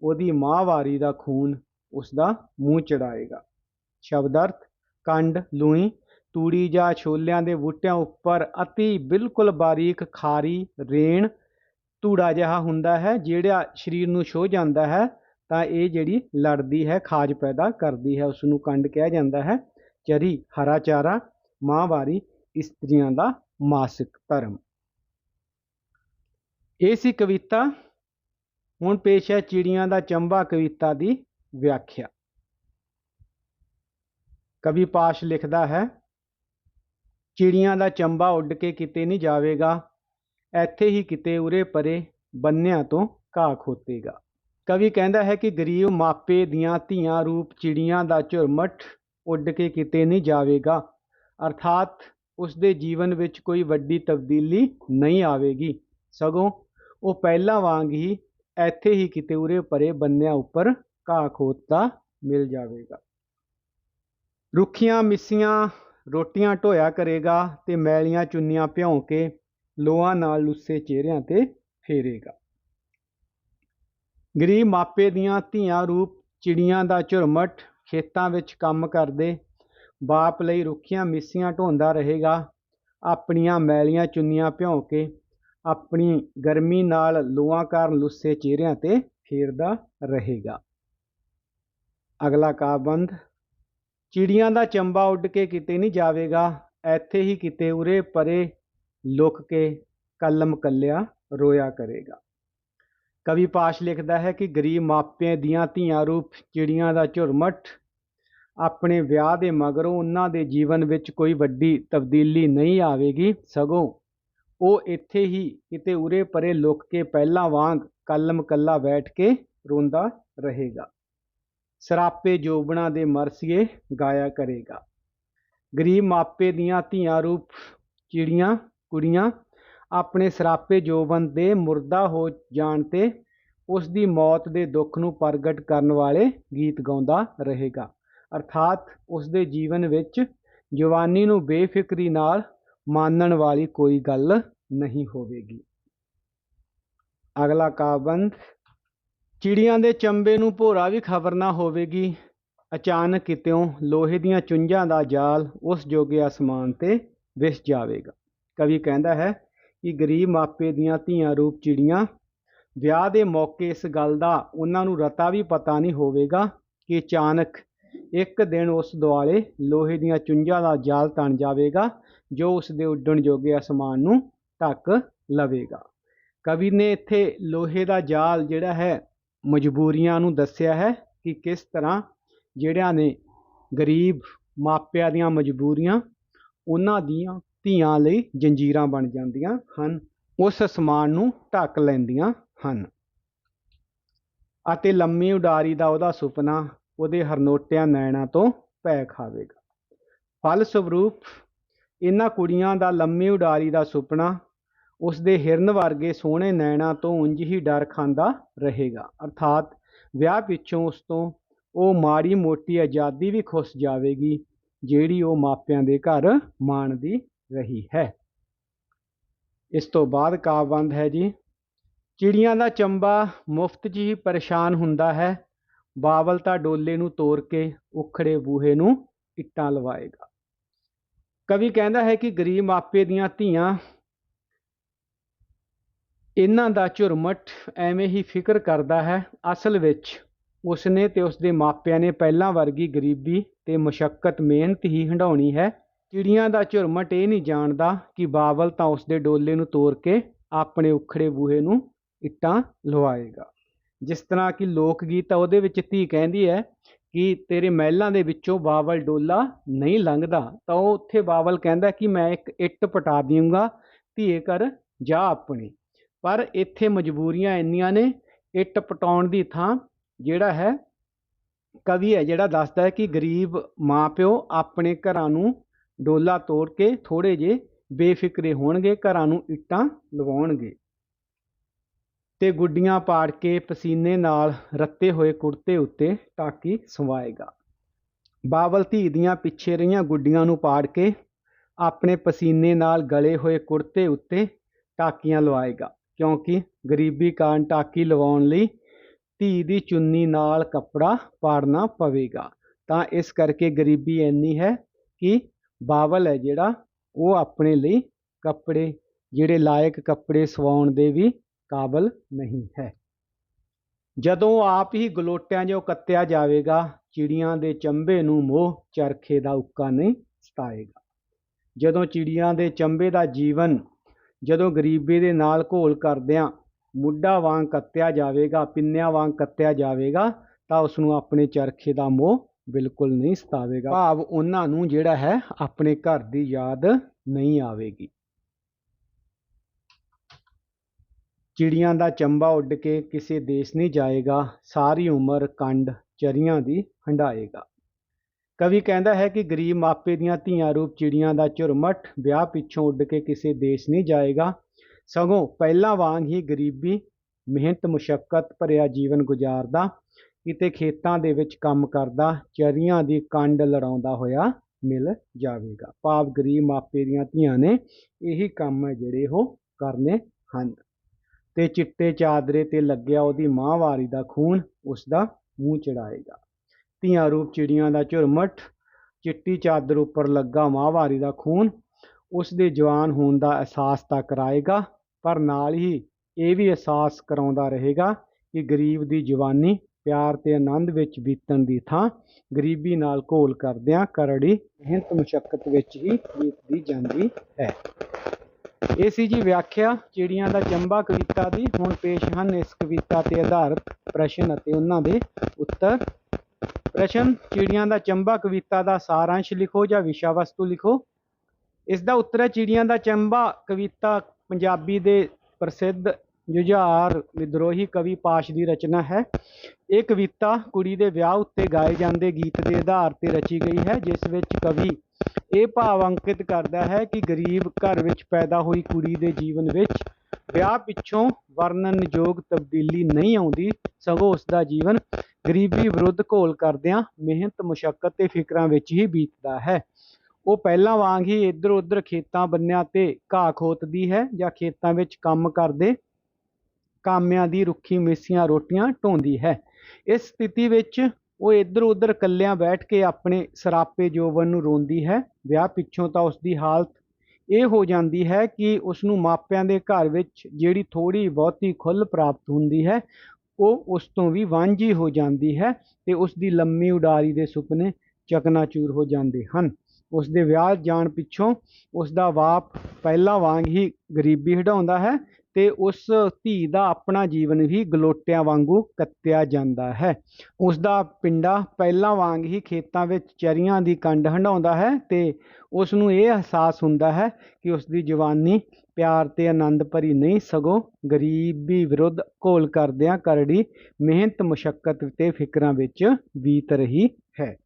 Speaker 3: ਉਹਦੀ ਮਾਹਵਾਰੀ ਦਾ ਖੂਨ ਉਸ ਦਾ ਮੂੰਹ ਚੜਾਏਗਾ। ਸ਼ਬਦ ਅਰਥ ਕੰਡ, ਲੂਈ ਤੂੜੀ ਜਾਂ ਛੋਲਿਆਂ ਦੇ ਬੂਟਿਆਂ ਉੱਪਰ ਅਤੀ ਬਿਲਕੁਲ ਬਾਰੀਕ ਖਾਰੀ ਰੇਣ ਧੂੜਾ ਜਿਹਾ ਹੁੰਦਾ ਹੈ, ਜਿਹੜਾ ਸਰੀਰ ਨੂੰ ਛੋ ਜਾਂਦਾ ਹੈ, ਤਾਂ ਇਹ ਜਿਹੜੀ ਲੜਦੀ ਹੈ, ਖਾਜ ਪੈਦਾ ਕਰਦੀ ਹੈ ਉਸ ਨੂੰ ਕੰਡ ਕਿਹਾ ਜਾਂਦਾ ਹੈ। ਚਰੀ, ਹਰਾ ਚਾਰਾ ਮਾਹਵਾਰੀ ਇਸਤਰੀਆਂ ਦਾ ਮਾਸਿਕ ਧਰਮ। ਇਹ ਸੀ ਕਵਿਤਾ। ਹੁਣ ਪੇਸ਼ ਹੈ ਚਿੜੀਆਂ ਦਾ ਚੰਬਾ ਕਵਿਤਾ ਦੀ ਵਿਆਖਿਆ। ਕਵੀ ਪਾਸ਼ ਲਿਖਦਾ ਹੈ ਚਿੜੀਆਂ ਦਾ ਚੰਬਾ ਉੱਡ ਕੇ ਕਿਤੇ ਨਹੀਂ ਜਾਵੇਗਾ, ਇੱਥੇ ਹੀ ਕਿਤੇ ਉਰੇ ਪਰੇ ਬੰਨਿਆਂ ਤੋਂ ਘਾਹ ਖੋਤੇਗਾ। ਕਵੀ ਕਹਿੰਦਾ ਹੈ ਕਿ ਗਰੀਬ ਮਾਪੇ ਦੀਆਂ ਧੀਆਂ ਰੂਪ ਚਿੜੀਆਂ ਦਾ ਝੁਰਮਟ ਉੱਡ ਕੇ ਕਿਤੇ ਨਹੀਂ ਜਾਵੇਗਾ, ਅਰਥਾਤ ਉਸ ਦੇ ਜੀਵਨ ਵਿੱਚ ਕੋਈ ਵੱਡੀ ਤਬਦੀਲੀ ਨਹੀਂ ਆਵੇਗੀ। ਸਗੋਂ ਉਹ ਪਹਿਲਾਂ ਵਾਂਗ ਹੀ ਇੱਥੇ ਹੀ ਕਿਤੇ ਉਰੇ ਪਰੇ ਬੰਨਿਆਂ ਉੱਪਰ ਘਾਹ ਖੋਤਦਾ ਮਿਲ ਜਾਵੇਗਾ। ਰੁੱਖੀਆਂ ਮਿੱਸੀਆਂ ਰੋਟੀਆਂ ਢੋਇਆ ਕਰੇਗਾ ਤੇ ਮੈਲੀਆਂ ਚੁੰਨੀਆਂ ਭਿਉਂ ਕੇ ਲੋਹਾਂ ਨਾਲ ਲੁੱਸੇ ਚਿਹਰਿਆਂ ਤੇ ਫੇਰੇਗਾ। ਗਰੀਬ ਮਾਪੇ ਦੀਆਂ ਧੀਆਂ ਰੂਪ ਚਿੜੀਆਂ ਦਾ ਝੁਰਮਟ ਖੇਤਾਂ ਵਿੱਚ ਕੰਮ ਕਰਦੇ, ਬਾਪ ਲਈ ਰੁੱਖੀਆਂ ਮਿੱਸੀਆਂ ਢੋਂਦਾ ਰਹੇਗਾ, ਆਪਣੀਆਂ ਮੈਲੀਆਂ ਚੁੰਨੀਆਂ ਭਿਉਂ ਕੇ ਆਪਣੀ ਗਰਮੀ ਨਾਲ ਲੋਹਾਂ ਕਾਰਨ ਲੁੱਸੇ ਚਿਹਰਿਆਂ ਤੇ ਫੇਰਦਾ ਰਹੇਗਾ। ਅਗਲਾ ਕਾਬੰਦ ਚਿੜੀਆਂ ਦਾ ਚੰਬਾ ਉੱਡ ਕੇ ਕਿਤੇ ਨਹੀਂ ਜਾਵੇਗਾ, ਇੱਥੇ ਹੀ ਕਿਤੇ ਉਰੇ ਪਰੇ ਲੁਕ ਕੇ ਕਲਮ ਕੱਲਿਆ ਰੋਇਆ ਕਰੇਗਾ। ਕਵੀ ਪਾਸ਼ ਲਿਖਦਾ ਹੈ ਕਿ ਗਰੀਬ ਮਾਪਿਆਂ ਦੀਆਂ ਧੀਆਂ ਰੂਪ ਚਿੜੀਆਂ ਦਾ ਝੁਰਮਟ, ਆਪਣੇ ਵਿਆਹ ਦੇ ਮਗਰੋਂ ਉਹਨਾਂ ਦੇ ਜੀਵਨ ਵਿੱਚ ਕੋਈ ਵੱਡੀ ਤਬਦੀਲੀ ਨਹੀਂ ਆਵੇਗੀ, ਸਗੋਂ ਉਹ ਇੱਥੇ ਹੀ ਕਿਤੇ ਉਰੇ ਪਰੇ ਲੁਕ ਕੇ ਪਹਿਲਾਂ ਵਾਂਗ ਕਲਮ ਕੱਲਾ ਬੈਠ ਕੇ ਰੋਂਦਾ ਰਹੇਗਾ। ਸਰਾਪੇ ਜੋਬਣਾ ਦੇ ਮਰਸੀਏ ਗਾਇਆ ਕਰੇਗਾ। ਗਰੀਬ ਮਾਪੇ ਦੀਆਂ ਧੀਆਂ ਰੂਪ ਚਿੜੀਆਂ ਕੁੜੀਆਂ ਆਪਣੇ ਸਰਾਪੇ ਜੋਬਨ ਦੇ ਮੁਰਦਾ ਹੋ ਜਾਣ ਤੇ ਉਸ ਦੀ ਮੌਤ ਦੇ ਦੁੱਖ ਨੂੰ ਪ੍ਰਗਟ ਕਰਨ ਵਾਲੇ ਗੀਤ ਗਾਉਂਦਾ ਰਹੇਗਾ। ਅਰਥਾਤ ਉਸ ਦੇ ਜੀਵਨ ਵਿੱਚ ਜਵਾਨੀ ਨੂੰ ਬੇਫਿਕਰੀ ਨਾਲ ਮਾਨਣ ਵਾਲੀ ਕੋਈ ਗੱਲ ਨਹੀਂ ਹੋਵੇਗੀ। ਅਗਲਾ ਕਾਬੰਦ ਚਿੜੀਆਂ ਦੇ ਚੰਬੇ ਨੂੰ ਭੋਰਾ ਵੀ ਖਬਰ ਨਾ ਹੋਵੇਗੀ। ਅਚਾਨਕ ਕਿਤਿਓਂ ਲੋਹੇ ਦੀਆਂ ਚੁੰਝਾਂ ਦਾ ਜਾਲ ਉਸ ਜੋਗੇ ਅਸਮਾਨ ਤੇ ਵਿਸ ਜਾਵੇਗਾ। ਕਵੀ ਕਹਿੰਦਾ ਹੈ ਕਿ ਗਰੀਬ ਮਾਪੇ ਦੀਆਂ ਧੀਆਂ ਰੂਪ ਚਿੜੀਆਂ ਵਿਆਹ ਦੇ ਮੌਕੇ ਇਸ ਗੱਲ ਦਾ ਉਹਨਾਂ ਨੂੰ ਰਤਾ ਵੀ ਪਤਾ ਨਹੀਂ ਹੋਵੇਗਾ ਕਿ ਅਚਾਨਕ ਇੱਕ ਦਿਨ ਉਸ ਦੁਆਲੇ ਲੋਹੇ ਦੀਆਂ ਚੁੰਝਾਂ ਦਾ ਜਾਲ ਤਣ ਜਾਵੇਗਾ, ਜੋ ਉਸ ਦੇ ਉੱਡਣ ਜੋਗੇ ਅਸਮਾਨ ਨੂੰ ਢੱਕ ਲਵੇਗਾ। ਕਵੀ ਨੇ ਇੱਥੇ ਲੋਹੇ ਦਾ ਜਾਲ ਜਿਹੜਾ ਹੈ ਮਜਬੂਰੀਆਂ ਨੂੰ ਦੱਸਿਆ ਹੈ ਕਿ ਕਿਸ ਤਰ੍ਹਾਂ ਜਿਹੜਿਆਂ ਨੇ ਗਰੀਬ ਮਾਪਿਆਂ ਦੀਆਂ ਮਜਬੂਰੀਆਂ ਉਹਨਾਂ ਦੀਆਂ ਧੀਆਂ ਲਈ ਜੰਜੀਰਾਂ ਬਣ ਜਾਂਦੀਆਂ ਹਨ, ਉਸ ਅਸਮਾਨ ਨੂੰ ਢੱਕ ਲੈਂਦੀਆਂ ਹਨ। ਅਤੇ ਲੰਮੀ ਉਡਾਰੀ ਦਾ ਉਹਦਾ ਸੁਪਨਾ ਉਹਦੇ ਹਰਨੋਟਿਆਂ ਨੈਣਾਂ ਤੋਂ ਪੈ ਖਾਵੇਗਾ। ਫਲ ਸਰੂਪ ਇਹਨਾਂ ਕੁੜੀਆਂ ਦਾ ਲੰਮੀ ਉਡਾਰੀ ਦਾ ਸੁਪਨਾ ਉਸ ਦੇ ਹਿਰਨ ਵਰਗੇ ਸੋਹਣੇ ਨੈਣਾਂ ਤੋਂ ਉਂਝ ਹੀ ਡਰ ਖਾਂਦਾ ਰਹੇਗਾ। ਅਰਥਾਤ ਵਿਆਹ ਪਿੱਛੋਂ ਉਸ ਤੋਂ ਉਹ ਮਾੜੀ ਮੋਟੀ ਆਜ਼ਾਦੀ ਵੀ ਖੁੱਸ ਜਾਵੇਗੀ, ਜਿਹੜੀ ਉਹ ਮਾਪਿਆਂ ਦੇ ਘਰ ਮਾਣਦੀ ਰਹੀ ਹੈ। ਇਸ ਤੋਂ ਬਾਅਦ ਕਾਬੰਦ ਹੈ ਜੀ, ਚਿੜੀਆਂ ਦਾ ਚੰਬਾ ਮੁਫਤ 'ਚ ਹੀ ਪਰੇਸ਼ਾਨ ਹੁੰਦਾ ਹੈ, ਬਾਵਲ ਤਾਂ ਡੋਲੇ ਨੂੰ ਤੋੜ ਕੇ ਉਖੜੇ ਬੂਹੇ ਨੂੰ ਇੱਟਾਂ ਲਵਾਏਗਾ। ਕਵੀ ਕਹਿੰਦਾ ਹੈ ਕਿ ਗਰੀਬ ਮਾਪੇ ਦੀਆਂ ਧੀਆਂ ਇਹਨਾਂ ਦਾ ਝੁਰਮਟ ਐਵੇਂ ਹੀ ਫਿਕਰ ਕਰਦਾ ਹੈ, ਅਸਲ ਵਿੱਚ ਉਸਨੇ ਤੇ ਉਸਦੇ ਮਾਪਿਆਂ ਨੇ ਪਹਿਲਾਂ ਵਰਗੀ ਗਰੀਬੀ ਤੇ ਮੁਸ਼ਕਲ ਮਿਹਨਤ ਹੀ ਹੰਡਾਉਣੀ ਹੈ। ਚਿੜੀਆਂ ਦਾ ਝੁਰਮਟ ਇਹ ਨਹੀਂ ਜਾਣਦਾ ਕਿ ਬਾਬਲ ਤਾਂ ਉਸਦੇ ਡੋਲੇ ਨੂੰ ਤੋੜ ਕੇ ਆਪਣੇ ਉਖੜੇ ਬੂਹੇ ਨੂੰ ਇੱਟਾਂ ਲਵਾਏਗਾ ਜਿਸ ਤਰ੍ਹਾਂ ਕਿ ਲੋਕ ਗੀਤ ਆ ਉਹਦੇ ਵਿੱਚ ਧੀ ਕਹਿੰਦੀ ਹੈ ਕਿ ਤੇਰੇ ਮਹਿਲਾਂ ਦੇ ਵਿੱਚੋਂ ਬਾਬਲ ਡੋਲਾ ਨਹੀਂ ਲੰਘਦਾ, ਤਾਂ ਉਹ ਉੱਥੇ ਬਾਬਲ ਕਹਿੰਦਾ ਕਿ ਮੈਂ ਇੱਕ ਇੱਟ ਪਟਾ ਦੇਵਾਂਗਾ ਧੀਏ ਕਰ ਜਾ ਆਪਣੀ। ਪਰ ਇੱਥੇ ਮਜਬੂਰੀਆਂ ਇੰਨੀਆਂ ਨੇ ਇੱਟ ਪਟਾਉਣ ਦੀ ਥਾਂ ਜਿਹੜਾ ਹੈ, ਕਵੀ ਹੈ ਜਿਹੜਾ ਦੱਸਦਾ ਹੈ ਕਿ ਗਰੀਬ ਮਾਪਿਓ ਆਪਣੇ ਘਰਾਂ ਨੂੰ ਡੋਲਾ ਤੋੜ ਕੇ ਥੋੜੇ ਜੇ ਬੇਫਿਕਰੇ ਹੋਣਗੇ, ਘਰਾਂ ਨੂੰ ਇੱਟਾਂ ਲਵਾਉਣਗੇ। ਤੇ ਗੁੱਡੀਆਂ ਪਾੜ ਕੇ ਪਸੀਨੇ ਨਾਲ ਰੱਤੇ ਹੋਏ ਕੁੜਤੇ ਉੱਤੇ ਟਾਕੀ ਸਵਾਏਗਾ। ਬਾਵਲ ਧੀ ਦੀਆਂ ਪਿੱਛੇ ਰਹੀਆਂ ਗੁੱਡੀਆਂ ਨੂੰ ਪਾੜ ਕੇ ਆਪਣੇ ਪਸੀਨੇ ਨਾਲ ਗਲੇ ਹੋਏ ਕੁੜਤੇ ਉੱਤੇ ਟਾਕੀਆਂ ਲਵਾਏਗਾ। ਕਿਉਂਕਿ ਗਰੀਬੀ ਕਾਰਨ ਟਾਕੀ ਲਵਾਉਣ ਲਈ ਧੀ ਦੀ ਚੁੰਨੀ ਨਾਲ ਕੱਪੜਾ ਪਾੜਨਾ ਪਵੇਗਾ। ਤਾਂ ਇਸ ਕਰਕੇ ਗਰੀਬੀ ਇੰਨੀ ਹੈ ਕਿ ਬਾਬਲ ਹੈ ਜਿਹੜਾ, ਉਹ ਆਪਣੇ ਲਈ ਕੱਪੜੇ, ਜਿਹੜੇ ਲਾਇਕ ਕੱਪੜੇ ਸਵਾਉਣ ਦੇ ਵੀ ਕਾਬਲ ਨਹੀਂ ਹੈ। ਜਦੋਂ ਆਪ ਹੀ ਗਲੋਟਿਆਂ ਜੋ ਕੱਤਿਆ ਜਾਵੇਗਾ, ਚਿੜੀਆਂ ਦੇ ਚੰਬੇ ਨੂੰ ਮੋਹ ਚਰਖੇ ਦਾ ਉੱਕਾ ਨਹੀਂ ਸਤਾਏਗਾ। ਜਦੋਂ ਚਿੜੀਆਂ ਦੇ ਚੰਬੇ ਦਾ ਜੀਵਨ ਜਦੋਂ ਗਰੀਬੀ ਦੇ ਨਾਲ ਘੋਲ ਕਰਦਿਆਂ ਮੁੱਢਾਂ ਵਾਂਗ ਕੱਤਿਆ ਜਾਵੇਗਾ, ਪਿੰਨਿਆਂ ਵਾਂਗ ਕੱਤਿਆ ਜਾਵੇਗਾ, ਤਾਂ ਉਸ ਨੂੰ ਆਪਣੇ ਚਰਖੇ ਦਾ ਮੋਹ ਬਿਲਕੁਲ ਨਹੀਂ ਸਤਾਵੇਗਾ। ਭਾਵ ਉਹਨਾਂ ਨੂੰ ਜਿਹੜਾ ਹੈ, ਆਪਣੇ ਘਰ ਦੀ ਯਾਦ ਨਹੀਂ ਆਵੇਗੀ। ਚਿੜੀਆਂ ਦਾ ਚੰਬਾ ਉੱਡ ਕੇ ਕਿਸੇ ਦੇਸ਼ ਨਹੀਂ ਜਾਏਗਾ, ਸਾਰੀ ਉਮਰ ਕੰਡ ਚਰੀਆਂ ਦੀ ਹੰਡਾਏਗਾ ਕਵੀ ਕਹਿੰਦਾ ਹੈ ਕਿ ਗਰੀਬ ਮਾਪੇ ਦੀਆਂ ਧੀਆਂ ਰੂਪ ਚਿੜੀਆਂ ਦਾ ਝੁਰਮਟ ਵਿਆਹ ਪਿੱਛੋਂ ਉੱਡ ਕੇ ਕਿਸੇ ਦੇਸ਼ ਨਹੀਂ ਜਾਏਗਾ। ਸਗੋਂ ਪਹਿਲਾਂ ਵਾਂਗ ਹੀ ਗਰੀਬੀ, ਮਿਹਨਤ ਮੁਸ਼ਕਲ ਭਰਿਆ ਜੀਵਨ ਗੁਜ਼ਾਰਦਾ, ਕਿਤੇ ਖੇਤਾਂ ਦੇ ਵਿੱਚ ਕੰਮ ਕਰਦਾ, ਚਰੀਆਂ ਦੀ ਕੰਡ ਲੜਾਉਂਦਾ ਹੋਇਆ ਮਿਲ ਜਾਵੇਗਾ। ਭਾਵ ਗਰੀਬ ਮਾਪੇ ਦੀਆਂ ਧੀਆਂ ਨੇ ਇਹੀ ਕੰਮ ਹੈ ਜਿਹੜੇ ਉਹ ਕਰਨੇ ਹਨ। ਤੇ ਚਿੱਟੇ ਚਾਦਰੇ ਤੇ ਲੱਗਿਆ ਉਹਦੀ ਮਾਂਵਾਰੀ ਦਾ ਖੂਨ ਉਸ ਦਾ ਮੂੰਹ ਚੜਾਏਗਾ। ਧੀਆਂ ਰੂਪ ਚਿੜੀਆਂ ਦਾ ਝੁਰਮਟ, ਚਿੱਟੀ ਚਾਦਰ ਉੱਪਰ ਲੱਗਾ ਮਾਹਵਾਰੀ ਦਾ ਖੂਨ, ਉਸ ਦੇ ਜਵਾਨ ਹੋਣ ਦਾ ਅਹਿਸਾਸ ਤਾਂ ਕਰਾਏਗਾ, ਪਰ ਨਾਲ ਹੀ ਇਹ ਵੀ ਅਹਿਸਾਸ ਕਰਾਉਂਦਾ ਰਹੇਗਾ ਕਿ ਗਰੀਬ ਦੀ ਜਵਾਨੀ ਪਿਆਰ ਤੇ ਆਨੰਦ ਵਿੱਚ ਬੀਤਣ ਦੀ ਥਾਂ ਗਰੀਬੀ ਨਾਲ ਘੋਲ ਕਰਦਿਆਂ ਕਰੜੀ ਮਿਹਨਤ ਮੁਸ਼ਕਲ ਵਿੱਚ ਹੀ ਬੀਤਦੀ ਜਾਂਦੀ ਹੈ। ਇਹ ਸੀ ਜੀ ਵਿਆਖਿਆ ਚਿੜੀਆਂ ਦਾ ਚੰਬਾ ਕਵਿਤਾ ਦੀ ਹੁਣ ਪੇਸ਼ ਹਨ ਇਸ ਕਵਿਤਾ ਤੇ ਆਧਾਰਿਤ ਪ੍ਰਸ਼ਨ ਅਤੇ ਉਹਨਾਂ ਦੇ ਉੱਤਰ। ਪ੍ਰਸ਼ਨ, ਚਿੜੀਆਂ ਦਾ ਚੰਬਾ ਕਵਿਤਾ ਦਾ ਸਾਰਾਂਸ਼ ਲਿਖੋ ਜਾਂ ਵਿਸ਼ਾ ਵਸਤੂ ਲਿਖੋ। ਇਸ ਦਾ ਉੱਤਰ ਹੈ, ਚਿੜੀਆਂ ਦਾ ਚੰਬਾ ਕਵਿਤਾ ਪੰਜਾਬੀ ਦੇ ਪ੍ਰਸਿੱਧ ਜੁਝਾਰ ਵਿਦਰੋਹੀ ਕਵੀ ਪਾਸ਼ ਦੀ ਰਚਨਾ ਹੈ। ਇਹ ਕਵਿਤਾ ਕੁੜੀ ਦੇ ਵਿਆਹ ਉੱਤੇ ਗਾਏ ਜਾਂਦੇ ਗੀਤ ਦੇ ਆਧਾਰ ਤੇ ਰਚੀ ਗਈ ਹੈ, ਜਿਸ ਵਿੱਚ ਕਵੀ ਇਹ ਭਾਵ ਅੰਕਿਤ ਕਰਦਾ ਹੈ ਕਿ ਗਰੀਬ ਘਰ ਵਿੱਚ ਪੈਦਾ ਹੋਈ ਕੁੜੀ ਦੇ ਜੀਵਨ ਵਿੱਚ ਵਿਆਹ ਪਿੱਛੋਂ ਵਰਣਨਯੋਗ ਤਬਦੀਲੀ ਨਹੀਂ ਆਉਂਦੀ, ਸਗੋਂ ਉਸ ਦਾ ਜੀਵਨ ਗਰੀਬੀ ਵਿਰੁੱਧ ਘੋਲ ਕਰਦਿਆਂ ਮਿਹਨਤ ਮੁਸ਼ਕਲ ਤੇ ਫਿਕਰਾਂ ਵਿੱਚ ਹੀ ਬੀਤਦਾ ਹੈ। ਉਹ ਪਹਿਲਾਂ ਵਾਂਗ ਹੀ ਇੱਧਰ ਉੱਧਰ ਖੇਤਾਂ ਬੰਨਿਆਂ ਤੇ ਘਾਹ ਖੋਤਦੀ ਹੈ ਜਾਂ ਖੇਤਾਂ ਵਿੱਚ ਕੰਮ ਕਰਦੇ ਕਾਮਿਆਂ ਦੀ ਰੁੱਖੀ ਮੇਸੀਆਂ ਰੋਟੀਆਂ ਢੋਂਦੀ ਹੈ। ਇਸ ਸਥਿਤੀ ਵਿੱਚ ਉਹ ਇੱਧਰ ਉੱਧਰ ਇਕੱਲਿਆਂ ਬੈਠ ਕੇ ਆਪਣੇ ਸਰਾਪੇ ਜੋਬਨ ਨੂੰ ਰੋਂਦੀ ਹੈ। ਵਿਆਹ ਪਿੱਛੋਂ ਤਾਂ ਉਸ ਦੀ ਹਾਲਤ ਇਹ ਹੋ ਜਾਂਦੀ ਹੈ ਕਿ ਉਸ ਨੂੰ ਮਾਪਿਆਂ ਦੇ ਘਰ ਵਿੱਚ ਜਿਹੜੀ ਥੋੜੀ ਬਹੁਤੀ ਖੁੱਲ੍ਹ ਪ੍ਰਾਪਤ ਹੁੰਦੀ ਹੈ, ਉਹ ਉਸ ਤੋਂ ਵੀ ਵਾਂਝੀ ਹੋ ਜਾਂਦੀ ਹੈ ਤੇ ਉਸ ਦੀ ਲੰਮੀ ਉਡਾਰੀ ਦੇ ਸੁਪਨੇ ਚਕਨਾਚੂਰ ਹੋ ਜਾਂਦੇ ਹਨ। ਉਸ ਦੇ ਵਿਆਹ ਜਾਣ ਪਿੱਛੋਂ ਉਸ ਦਾ ਬਾਪ ਪਹਿਲਾਂ ਵਾਂਗ ਹੀ ਗਰੀਬੀ ਹਟਾਉਂਦਾ ਹੈ ਤੇ ਉਸ ਧੀ ਦਾ ਆਪਣਾ ਜੀਵਨ ਵੀ ਗਲੋਟਿਆਂ ਵਾਂਗੂ ਕੱਤਿਆ ਜਾਂਦਾ ਹੈ। ਉਸ ਦਾ ਪਿੰਡਾ ਪਹਿਲਾਂ ਵਾਂਗ ਹੀ ਖੇਤਾਂ ਵਿੱਚ ਚਰੀਆਂ ਦੀ ਕੰਡ ਹੰਡਾਉਂਦਾ ਹੈ ਤੇ ਉਸ ਨੂੰ ਇਹ ਅਹਿਸਾਸ ਹੁੰਦਾ ਹੈ ਕਿ ਉਸ ਦੀ ਜਵਾਨੀ ਪਿਆਰ ਤੇ ਆਨੰਦ ਭਰੀ ਨਹੀਂ, ਸਗੋਂ ਗਰੀਬੀ ਵਿਰੁੱਧ ਘੋਲ ਕਰਦਿਆਂ ਕਰੜੀ ਮਿਹਨਤ ਮੁਸ਼ਕਲ ਤੇ ਫਿਕਰਾਂ ਵਿੱਚ ਬੀਤ ਰਹੀ ਹੈ।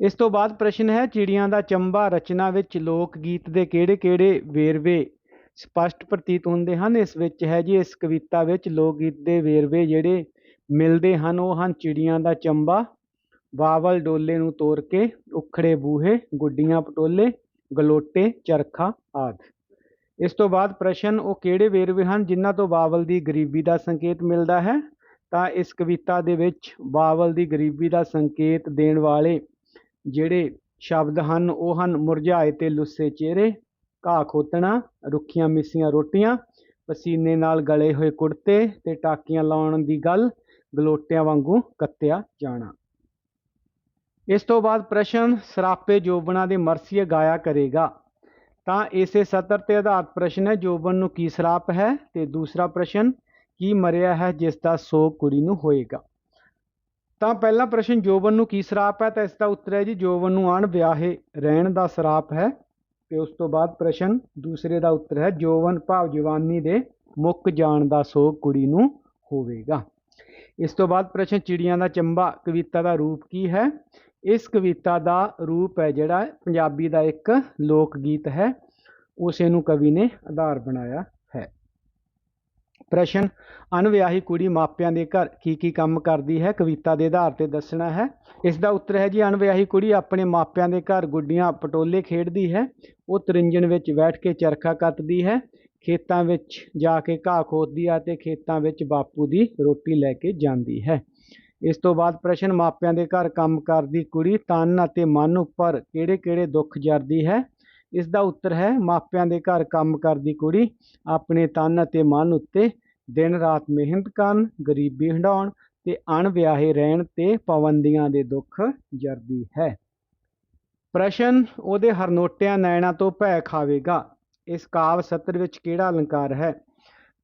Speaker 3: ਇਸ ਤੋਂ ਬਾਅਦ ਪ੍ਰਸ਼ਨ ਹੈ, ਚਿੜੀਆਂ ਦਾ ਚੰਬਾ ਰਚਨਾ ਵਿੱਚ ਲੋਕ ਗੀਤ ਦੇ ਕਿਹੜੇ-ਕਿਹੜੇ ਵੇਰਵੇ ਸਪਸ਼ਟ ਪ੍ਰਤੀਤ ਹੁੰਦੇ ਹਨ। ਇਸ ਵਿੱਚ ਹੈ ਜੀ, ਇਸ ਕਵਿਤਾ ਵਿੱਚ ਲੋਕ ਗੀਤ ਦੇ ਵੇਰਵੇ ਜਿਹੜੇ ਮਿਲਦੇ ਹਨ, ਉਹ ਹਨ ਚਿੜੀਆਂ ਦਾ ਚੰਬਾ ਬਾਵਲ ਡੋਲੇ ਨੂੰ ਤੋੜ ਕੇ, ਉਖੜੇ ਬੂਹੇ, ਗੁੱਡੀਆਂ ਪਟੋਲੇ, ਗਲੋਟੇ, ਚਰਖਾ ਆਦਿ। ਇਸ ਤੋਂ ਬਾਅਦ ਪ੍ਰਸ਼ਨ, ਉਹ ਕਿਹੜੇ ਵੇਰਵੇ ਹਨ ਜਿਨ੍ਹਾਂ ਤੋਂ ਬਾਵਲ ਦੀ ਗਰੀਬੀ ਦਾ ਸੰਕੇਤ ਮਿਲਦਾ ਹੈ? ਤਾਂ ਇਸ ਕਵਿਤਾ ਦੇ ਵਿੱਚ ਬਾਵਲ ਦੀ ਗਰੀਬੀ ਦਾ ਸੰਕੇਤ ਦੇਣ ਵਾਲੇ ਜਿਹੜੇ ਸ਼ਬਦ ਹਨ, ਉਹ ਹਨ ਮੁਰਝਾਏ ਤੇ ਲੁੱਸੇ ਚਿਹਰੇ ਘਾਹ ਖੋਤਣਾ ਰੁੱਖੀਆਂ ਮਿੱਸੀਆਂ ਰੋਟੀਆਂ, ਪਸੀਨੇ ਨਾਲ ਗਲੇ ਹੋਏ ਕੁੜਤੇ ਤੇ ਟਾਕੀਆਂ ਲਾਉਣ ਦੀ ਗੱਲ ਗਲੋਟਿਆਂ ਵਾਂਗੂ ਕੱਤਿਆ ਜਾਣਾ। ਇਸ ਤੋਂ ਬਾਅਦ ਪ੍ਰਸ਼ਨ, ਸਰਾਪੇ ਜੋਬਣਾ ਦੇ ਮਰਸੀਏ ਗਾਇਆ ਕਰੇਗਾ। ਤਾਂ ਇਸੇ ਸਤਰ ਤੇ ਆਧਾਰਿਤ ਪ੍ਰਸ਼ਨ ਹੈ, ਜੋਬਨ ਨੂੰ ਕੀ ਸਰਾਪ ਹੈ? ਤੇ ਦੂਸਰਾ ਪ੍ਰਸ਼ਨ, ਕੀ ਮਰਿਆ ਹੈ ਜਿਸ ਦਾ ਸੋਗ ਕੁੜੀ ਨੂੰ ਹੋਏਗਾ? ਤਾਂ ਪਹਿਲਾ ਪ੍ਰਸ਼ਨ, ਜੋਬਨ ਨੂੰ ਕੀ ਸਰਾਪ ਹੈ? ਤਾਂ ਇਸ ਦਾ ਉੱਤਰ ਹੈ ਜੀ, ਜੋਬਨ ਨੂੰ ਅਣ ਵਿਆਹੇ ਰਹਿਣ ਦਾ ਸਰਾਪ ਹੈ। ਤੇ ਉਸ ਤੋਂ ਬਾਅਦ ਪ੍ਰਸ਼ਨ ਦੂਸਰੇ ਦਾ ਉੱਤਰ ਹੈ, ਜੋਵਨ ਭਾਵ ਜਵਾਨੀ ਦੇ ਮੁੱਕ ਜਾਣ ਦਾ ਸੋਗ ਕੁੜੀ ਨੂੰ ਹੋਵੇਗਾ। ਇਸ ਤੋਂ ਬਾਅਦ ਪ੍ਰਸ਼ਨ ਚਿੜੀਆਂ ਦਾ ਚੰਬਾ, ਕਵਿਤਾ ਦਾ ਰੂਪ ਕੀ ਹੈ? ਇਸ ਕਵਿਤਾ ਦਾ ਰੂਪ ਹੈ ਜਿਹੜਾ ਪੰਜਾਬੀ ਦਾ ਇੱਕ ਲੋਕ ਗੀਤ ਹੈ, ਉਸੇ ਨੂੰ ਕਵੀ ਨੇ ਆਧਾਰ ਬਣਾਇਆ। ਪ੍ਰਸ਼ਨ, ਅਣਵਿਆਹੀ ਕੁੜੀ ਮਾਪਿਆਂ ਦੇ ਘਰ ਕੀ ਕੀ ਕੰਮ ਕਰਦੀ ਹੈ, ਕਵਿਤਾ ਦੇ ਆਧਾਰ ਤੇ ਦੱਸਣਾ ਹੈ। ਇਸ ਦਾ ਉੱਤਰ ਹੈ ਜੀ, ਅਣਵਿਆਹੀ ਕੁੜੀ ਆਪਣੇ ਮਾਪਿਆਂ ਦੇ ਘਰ ਗੁੱਡੀਆਂ ਪਟੋਲੇ ਖੇਡਦੀ ਹੈ, ਉਹ ਤਰਿੰਜਣ ਵਿੱਚ ਬੈਠ ਕੇ ਚਰਖਾ ਕੱਤਦੀ ਹੈ, ਖੇਤਾਂ ਵਿੱਚ ਜਾ ਕੇ ਘਾਹ ਖੋਦਦੀ ਹੈ ਤੇ ਖੇਤਾਂ ਵਿੱਚ ਬਾਪੂ ਦੀ ਰੋਟੀ ਲੈ ਕੇ ਜਾਂਦੀ ਹੈ। ਇਸ ਤੋਂ ਬਾਅਦ ਪ੍ਰਸ਼ਨ, ਮਾਪਿਆਂ ਦੇ ਘਰ ਕੰਮ ਕਰਦੀ ਕੁੜੀ ਤਨ ਅਤੇ ਮਨ ਉੱਪਰ ਕਿਹੜੇ-ਕਿਹੜੇ ਦੁੱਖ ਜਰਦੀ ਹੈ? ਇਸ ਦਾ ਉੱਤਰ ਹੈ, ਮਾਪਿਆਂ ਦੇ ਘਰ ਕੰਮ ਕਰਦੀ ਕੁੜੀ ਆਪਣੇ ਤਨ ਅਤੇ ਮਨ ਉੱਤੇ ਦਿਨ ਰਾਤ ਮਿਹਨਤ ਕਰਨ, ਗਰੀਬੀ ਹੰਢਾਉਣ ਤੇ ਅਣਵਿਆਹੇ ਰਹਿਣ ਤੇ ਪਾਬੰਦੀਆਂ ਦੇ ਦੁੱਖ ਜਰਦੀ ਹੈ। ਪ੍ਰਸ਼ਨ, ਉਹਦੇ ਹਰਨੋਟਿਆਂ ਨੈਣਾ ਤੋਂ ਭੈ ਖਾਵੇਗਾ। ਇਸ ਕਾਵ ਸਤਰ ਵਿੱਚ ਕਿਹੜਾ ਅਲੰਕਾਰ ਹੈ?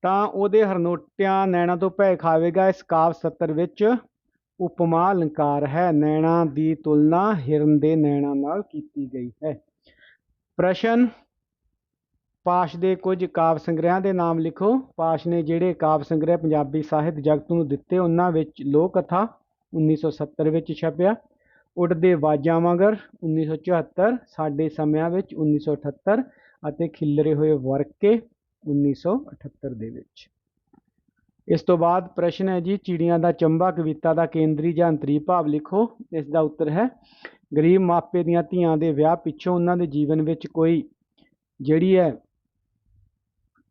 Speaker 3: ਤਾਂ ਉਹਦੇ ਹਰਨੋਟਿਆਂ ਨੈਣਾ ਤੋਂ ਭੈ ਖਾਵੇਗਾ। ਇਸ ਕਾਵ ਸਤਰ ਵਿੱਚ ਉਪਮਾ ਅਲੰਕਾਰ ਹੈ। ਨੈਣਾ ਦੀ ਤੁਲਨਾ ਹਿਰਨ ਦੇ ਨੈਣਾ ਨਾਲ ਕੀਤੀ ਗਈ ਹੈ। ਪ੍ਰਸ਼ਨ। ਪਾਸ਼ ਦੇ ਕੁਝ ਕਾਵਿ ਸੰਗ੍ਰਹਿਆਂ ਦੇ ਨਾਮ ਲਿਖੋ। ਪਾਸ਼ ਨੇ ਜਿਹੜੇ ਕਾਵਿ ਸੰਗ੍ਰਹਿ ਪੰਜਾਬੀ ਸਾਹਿਤ ਜਗਤ ਨੂੰ ਦਿੱਤੇ, ਉਹਨਾਂ ਵਿੱਚ ਲੋਕ ਕਥਾ 1970 ਵਿੱਚ ਛਪਿਆ, ਉੱਡਦੇ ਵਾਜਾਂ ਮਗਰ 1974 ਸਾਡੇ ਸਮਿਆਂ ਵਿੱਚ 1978 ਅਤੇ ਖਿਲਰੇ ਹੋਏ ਵਰਕੇ 1978 ਦੇ ਵਿੱਚ। ਇਸ ਤੋਂ ਬਾਅਦ ਪ੍ਰਸ਼ਨ ਹੈ ਜੀ, ਚਿੜੀਆਂ ਦਾ ਚੰਬਾ, ਕਵਿਤਾ ਦਾ ਕੇਂਦਰੀ ਜਾਂ ਅੰਤਰੀ ਭਾਵ ਲਿਖੋ। ਇਸ ਦਾ ਉੱਤਰ ਹੈ, ਗਰੀਬ ਮਾਪੇ ਦੀਆਂ ਧੀਆਂ ਦੇ ਵਿਆਹ ਪਿੱਛੋਂ ਉਹਨਾਂ ਦੇ ਜੀਵਨ ਵਿੱਚ ਕੋਈ ਜਿਹੜੀ ਹੈ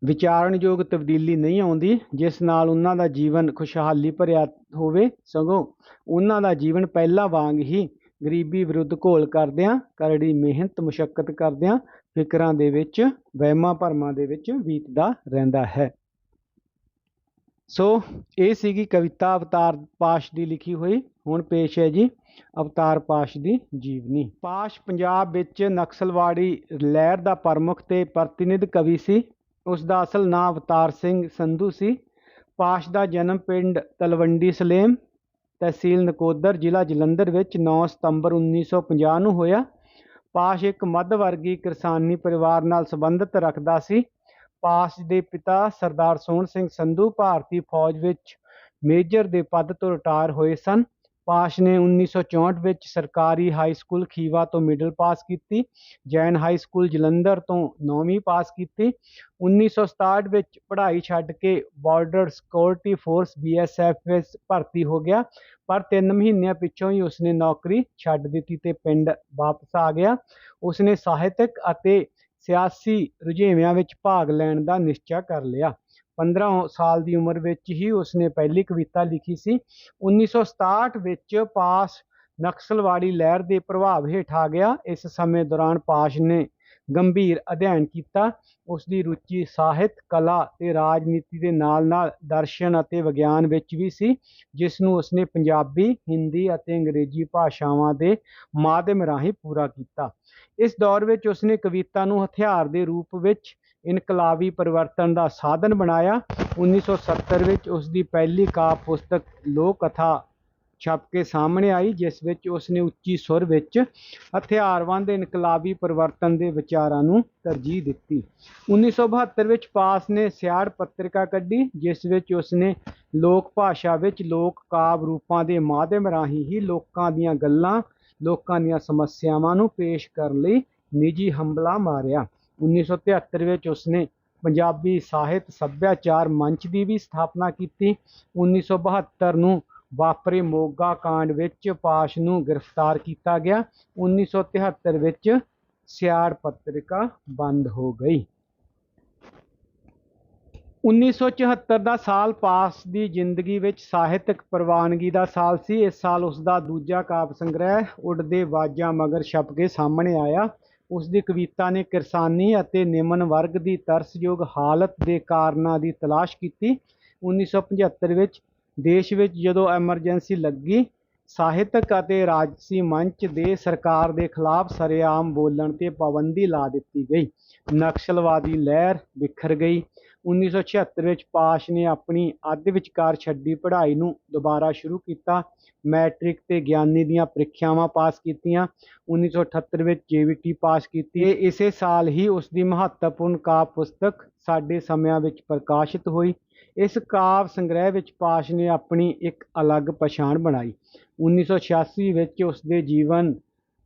Speaker 3: ਵਿਚਾਰਨਯੋਗ ਤਬਦੀਲੀ ਨਹੀਂ ਆਉਂਦੀ, ਜਿਸ ਨਾਲ ਉਹਨਾਂ ਦਾ ਜੀਵਨ ਖੁਸ਼ਹਾਲੀ ਭਰਿਆ ਹੋਵੇ ਸਗੋਂ ਉਹਨਾਂ ਦਾ ਜੀਵਨ ਪਹਿਲਾਂ ਵਾਂਗ ਹੀ ਗਰੀਬੀ ਵਿਰੁੱਧ ਘੋਲ ਕਰਦਿਆਂ, ਕਰੜੀ ਮਿਹਨਤ, ਮੁਸ਼ੱਕਤ ਕਰਦਿਆਂ ਫਿਕਰਾਂ ਦੇ ਵਿੱਚ, ਵਹਿਮਾਂ ਭਰਮਾਂ ਦੇ ਵਿੱਚ ਬੀਤਦਾ ਰਹਿੰਦਾ ਹੈ। ਸੋ ਇਹ ਸੀਗੀ ਕਵਿਤਾ ਅਵਤਾਰ ਪਾਸ਼ ਦੀ ਲਿਖੀ ਹੋਈ, ਹੁਣ ਪੇਸ਼ ਹੈ ਜੀ ਅਵਤਾਰ ਪਾਸ਼ ਦੀ ਜੀਵਨੀ। ਪਾਸ਼ ਪੰਜਾਬ ਵਿੱਚ ਨਕਸਲਵਾੜੀ ਲਹਿਰ ਦਾ ਪ੍ਰਮੁੱਖ ਤੇ ਪ੍ਰਤੀਨਿਧ ਕਵੀ ਸੀ। ਉਸ ਦਾ ਅਸਲ ਨਾਂ ਅਵਤਾਰ ਸਿੰਘ ਸੰਧੂ ਸੀ। ਪਾਸ਼ ਦਾ ਜਨਮ ਪਿੰਡ ਤਲਵੰਡੀ ਸਲੇਮ, ਤਹਿਸੀਲ ਨਕੋਦਰ, ਜ਼ਿਲ੍ਹਾ ਜਲੰਧਰ ਵਿੱਚ 9 ਸਤੰਬਰ 1950 ਨੂੰ ਹੋਇਆ। ਪਾਸ਼ ਇੱਕ ਮੱਧ ਵਰਗੀ ਕਿਰਸਾਨੀ ਪਰਿਵਾਰ ਨਾਲ ਸੰਬੰਧਿਤ ਰੱਖਦਾ ਸੀ। ਪਾਸ਼ ਦੇ ਪਿਤਾ ਸਰਦਾਰ ਸੋਹਣ ਸਿੰਘ ਸੰਧੂ ਭਾਰਤੀ ਫੌਜ ਵਿੱਚ ਮੇਜਰ ਦੇ ਪਦ ਤੋਂ ਰਿਟਾਇਰ ਹੋਏ ਸਨ। ਪਾਸ਼ ਨੇ 1964 ਵਿੱਚ ਸਰਕਾਰੀ ਹਾਈ ਸਕੂਲ ਖੀਵਾ ਤੋਂ ਮਿਡਲ ਪਾਸ ਕੀਤੀ, ਜੈਨ ਹਾਈ ਸਕੂਲ ਜਲੰਧਰ ਤੋਂ 9ਵੀਂ ਪਾਸ ਕੀਤੀ। 1967 ਵਿੱਚ ਪੜ੍ਹਾਈ ਛੱਡ ਕੇ ਬਾਰਡਰ ਸਿਕਿਉਰਿਟੀ ਫੋਰਸ ਬੀਐਸਐਫ ਵਿੱਚ ਭਰਤੀ ਹੋ ਗਿਆ, ਪਰ 3 ਮਹੀਨਿਆਂ ਪਿੱਛੋਂ ਹੀ ਉਸਨੇ ਨੌਕਰੀ ਛੱਡ ਦਿੱਤੀ ਤੇ ਪਿੰਡ ਵਾਪਸ ਆ ਗਿਆ। ਉਸਨੇ ਸਾਹਿਤਕ ਅਤੇ ਸਿਆਸੀ ਰੁਝੇਵਿਆਂ ਵਿੱਚ ਭਾਗ ਲੈਣ ਦਾ ਨਿਸ਼ਚਾ ਕਰ ਲਿਆ। 15 ਸਾਲ ਦੀ ਉਮਰ ਵਿੱਚ ਹੀ ਉਸਨੇ ਪਹਿਲੀ ਕਵਿਤਾ ਲਿਖੀ ਸੀ। 1967 ਵਿੱਚ ਪਾਸ ਨਕਸਲਵਾੜੀ ਲਹਿਰ ਦੇ ਪ੍ਰਭਾਵ ਹੇਠ ਆ ਗਿਆ। ਇਸ ਸਮੇਂ ਦੌਰਾਨ ਪਾਸ਼ ਨੇ ਗੰਭੀਰ ਅਧਿਐਨ ਕੀਤਾ। ਉਸ ਦੀ ਰੁਚੀ ਸਾਹਿਤ, ਕਲਾ ਤੇ ਰਾਜਨੀਤੀ ਦੇ ਨਾਲ-ਨਾਲ ਦਰਸ਼ਨ ਅਤੇ ਵਿਗਿਆਨ ਵਿੱਚ ਵੀ ਸੀ, ਜਿਸ ਨੂੰ ਉਸਨੇ ਪੰਜਾਬੀ, ਹਿੰਦੀ ਅਤੇ ਅੰਗਰੇਜ਼ੀ ਭਾਸ਼ਾਵਾਂ ਦੇ ਮਾਧਿਅਮ ਰਾਹੀਂ ਪੂਰਾ ਕੀਤਾ। ਇਸ ਦੌਰ ਵਿੱਚ ਉਸਨੇ ਕਵਿਤਾ ਨੂੰ ਹਥਿਆਰ ਦੇ ਰੂਪ ਵਿੱਚ ਇਨਕਲਾਬੀ ਪਰਿਵਰਤਨ ਦਾ ਸਾਧਨ ਬਣਾਇਆ। 1970 ਵਿੱਚ ਉਸ ਦੀ ਪਹਿਲੀ ਕਾਵਿ ਪੁਸਤਕ ਲੋਕ ਕਥਾ ਛਪ ਕੇ ਸਾਹਮਣੇ ਆਈ, ਜਿਸ ਵਿੱਚ ਉਸਨੇ ਉੱਚੀ ਸੁਰ ਵਿੱਚ ਹਥਿਆਰਬੰਦ ਇਨਕਲਾਬੀ ਪਰਿਵਰਤਨ ਦੇ ਵਿਚਾਰਾਂ ਨੂੰ ਤਰਜੀਹ ਦਿੱਤੀ। 1972 ਵਿੱਚ ਪਾਸ ਨੇ ਸਿਆੜ ਪੱਤਰਿਕਾ ਕੱਢੀ, ਜਿਸ ਵਿੱਚ ਉਸਨੇ ਲੋਕ ਭਾਸ਼ਾ ਵਿੱਚ ਲੋਕ ਕਾਵਿ ਰੂਪਾਂ ਦੇ ਮਾਧਿਅਮ ਰਾਹੀਂ ਹੀ ਲੋਕਾਂ ਦੀਆਂ ਗੱਲਾਂ, ਲੋਕਾਂ ਦੀਆਂ ਸਮੱਸਿਆਵਾਂ ਨੂੰ ਪੇਸ਼ ਕਰਨ ਲਈ ਨਿੱਜੀ ਹੰਬਲਾ ਮਾਰਿਆ। 1973 ਵਿੱਚ ਉਸਨੇ ਪੰਜਾਬੀ ਸਾਹਿਤ ਸੱਭਿਆਚਾਰ ਮੰਚ ਦੀ ਵੀ ਸਥਾਪਨਾ ਕੀਤੀ। 1972 ਨੂੰ ਵਾਪਰੇ ਮੋਗਾ ਕਾਂਡ ਵਿੱਚ ਪਾਸ਼ ਨੂੰ ਗ੍ਰਿਫਤਾਰ ਕੀਤਾ ਗਿਆ। 1973 ਵਿੱਚ ਸਿਆੜ ਪੱਤਰਿਕਾ ਬੰਦ ਹੋ ਗਈ। 1974 ਦਾ ਸਾਲ ਪਾਸ ਦੀ ਜ਼ਿੰਦਗੀ ਵਿੱਚ ਸਾਹਿਤਕ ਪ੍ਰਵਾਨਗੀ ਦਾ ਸਾਲ ਸੀ। ਇਸ ਸਾਲ ਉਸ ਦਾ ਦੂਜਾ ਕਾਵਿ ਸੰਗ੍ਰਹਿ ਉੱਡਦੇ ਬਾਜਾਂ ਮਗਰ ਛਪ ਕੇ ਸਾਹਮਣੇ ਆਇਆ। ਉਸ ਦੀ ਕਵਿਤਾ ਨੇ ਕਿਰਸਾਨੀ ਅਤੇ ਨਿਮਨ ਵਰਗ ਦੀ ਤਰਸਯੋਗ ਹਾਲਤ ਦੇ ਕਾਰਨਾਂ ਦੀ ਤਲਾਸ਼ ਕੀਤੀ। 1975 ਵਿੱਚ ਦੇਸ਼ ਵਿੱਚ ਜਦੋਂ ਐਮਰਜੈਂਸੀ ਲੱਗੀ, ਸਾਹਿਤਕ ਅਤੇ ਰਾਜਸੀ ਮੰਚ ਦੇ ਸਰਕਾਰ ਦੇ ਖਿਲਾਫ ਸਰੇਆਮ ਬੋਲਣ ਤੇ ਪਾਬੰਦੀ ਲਾ ਦਿੱਤੀ ਗਈ। ਨਕਸਲਵਾਦੀ ਲਹਿਰ ਵਿਖਰ ਗਈ। 1976 ਵਿੱਚ ਪਾਸ਼ ਨੇ ਆਪਣੀ ਅੱਧ ਵਿਚਕਾਰ ਛੱਡੀ ਪੜ੍ਹਾਈ ਨੂੰ ਦੁਬਾਰਾ ਸ਼ੁਰੂ ਕੀਤਾ। ਮੈਟ੍ਰਿਕ ਤੇ ਗਿਆਨੀ ਦੀਆਂ ਪ੍ਰੀਖਿਆਵਾਂ ਪਾਸ ਕੀਤੀਆਂ। 1978 ਵਿੱਚ ਜੇਵੀਟੀ ਪਾਸ ਕੀਤੀ। ਇਹ ਇਸੇ ਸਾਲ ਹੀ ਉਸ ਦੀ ਮਹੱਤਵਪੂਰਨ ਕਾਵਿ ਪੁਸਤਕ ਸਾਡੇ ਸਮਿਆਂ ਵਿੱਚ ਪ੍ਰਕਾਸ਼ਿਤ ਹੋਈ। ਇਸ ਕਾਵਿ ਸੰਗ੍ਰਹਿ ਵਿੱਚ ਪਾਸ਼ ਨੇ ਆਪਣੀ ਇੱਕ ਅਲੱਗ ਪਛਾਣ ਬਣਾਈ। 1986 ਵਿੱਚ ਉਸ ਦੇ ਜੀਵਨ